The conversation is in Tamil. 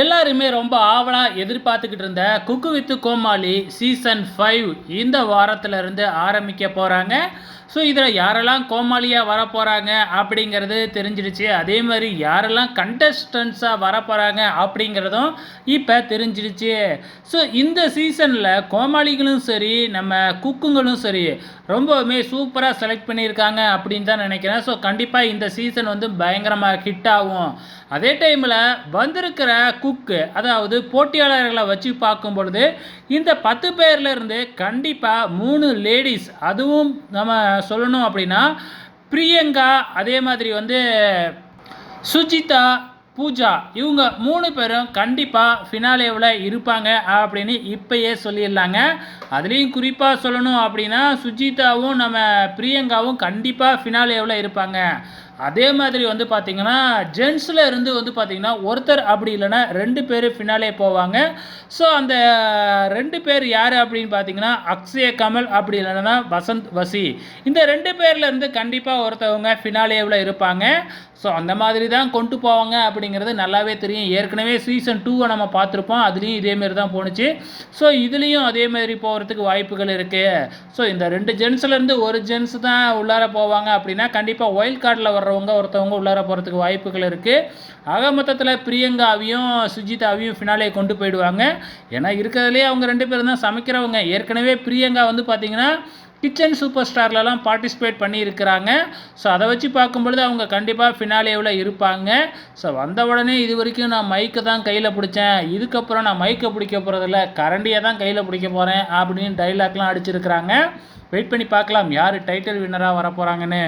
எல்லாருமே ரொம்ப ஆவலாக எதிர்பார்த்துக்கிட்டு இருந்த cook with Comali season five இந்த வாரத்திலிருந்து ஆரம்பிக்க போகிறாங்க ஸோ இதில் யாரெல்லாம் கோமாளியாக வர போகிறாங்க அப்படிங்கிறது தெரிஞ்சிடுச்சு. அதே மாதிரி யாரெல்லாம் கண்டஸ்டன்ஸாக வர போகிறாங்க அப்படிங்கிறதும் இப்போ தெரிஞ்சிடுச்சு. ஸோ இந்த சீசனில் கோமாளிகளும் சரி நம்ம குக்குங்களும் சரி ரொம்பவுமே சூப்பராக செலக்ட் பண்ணியிருக்காங்க அப்படின்னு தான் நினைக்கிறேன். ஸோ கண்டிப்பாக இந்த சீசன் வந்து பயங்கரமாக ஹிட் ஆகும். அதே டைமில் வந்திருக்கிற குக்கு அதாவது போட்டியாளர்களை வச்சு பார்க்கும் பொழுது இந்த பத்து பேர்ல இருந்து கண்டிப்பாக மூணு லேடிஸ் அதுவும் நம்ம சொல்லணும் அப்படின்னா பிரியங்கா அதே மாதிரி வந்து சுஜிதா பூஜா இவங்க மூணு பேரும் கண்டிப்பாக ஃபினாலேவில் இருப்பாங்க அப்படின்னு இப்பயே சொல்லிடலாங்க. அதுலேயும் குறிப்பாக சொல்லணும் அப்படின்னா சுஜிதாவும் நம்ம பிரியங்காவும் கண்டிப்பாக ஃபினாலேவில் இருப்பாங்க. அதே மாதிரி வந்து பார்த்திங்கன்னா ஜென்ஸில் இருந்து வந்து பார்த்திங்கன்னா ஒருத்தர் அப்படி இல்லைன்னா ரெண்டு பேர் ஃபினாலே போவாங்க. ஸோ அந்த ரெண்டு பேர் யார் அப்படின்னு பார்த்தீங்கன்னா அக்ஷய கமல் அப்படி இல்லைன்னா வசந்த் வசி. இந்த ரெண்டு பேரில் இருந்து கண்டிப்பாக ஒருத்தவங்க ஃபினாலேவில் இருப்பாங்க. ஸோ அந்த மாதிரி தான் கொண்டு போவாங்க அப்படிங்கிறது நல்லாவே தெரியும். ஏற்கனவே சீசன் டூவை நம்ம பார்த்துருப்போம். அதுலேயும் இதேமாரி தான் போணுச்சு. ஸோ இதுலேயும் அதேமாரி போகிறதுக்கு வாய்ப்புகள் இருக்குது ஸோ இந்த ரெண்டு ஜென்ஸ்லேருந்து ஒரு ஜென்ஸ் தான் உள்ளார போவாங்க அப்படின்னா கண்டிப்பாக ஒயில்ட் கார்டில் வர்றவங்க ஒருத்தவங்க உள்ளார போகிறதுக்கு வாய்ப்புகள் இருக்குது ஆக மொத்தத்தில் பிரியங்காவையும் சுஜிதாவையும் ஃபினாலே கொண்டு போயிடுவாங்க. ஏன்னா இருக்கிறதுலே அவங்க ரெண்டு பேரும் தான் சமைக்கிறவங்க. ஏற்கனவே பிரியங்கா வந்து பார்த்திங்கன்னா கிச்சன் சூப்பர் ஸ்டார்லலாம் பார்ட்டிசிபேட் பண்ணியிருக்கிறாங்க. ஸோ அதை வச்சு பார்க்கும்பொழுது அவங்க கண்டிப்பாக ஃபினாலேவில் இருப்பாங்க. ஸோ வந்த உடனே இது வரைக்கும் நான் மைக்கை தான் கையில் பிடிச்சேன். இதுக்கப்புறம் நான் மைக்கை பிடிக்க போகிறதில்ல கரண்டியை தான் கையில் பிடிக்க போகிறேன் அப்படின்னு டைலாக்லாம் அடிச்சிருக்கிறாங்க. வெயிட் பண்ணி பார்க்கலாம். யார் டைட்டில் வின்னராக வர போகிறாங்கன்னு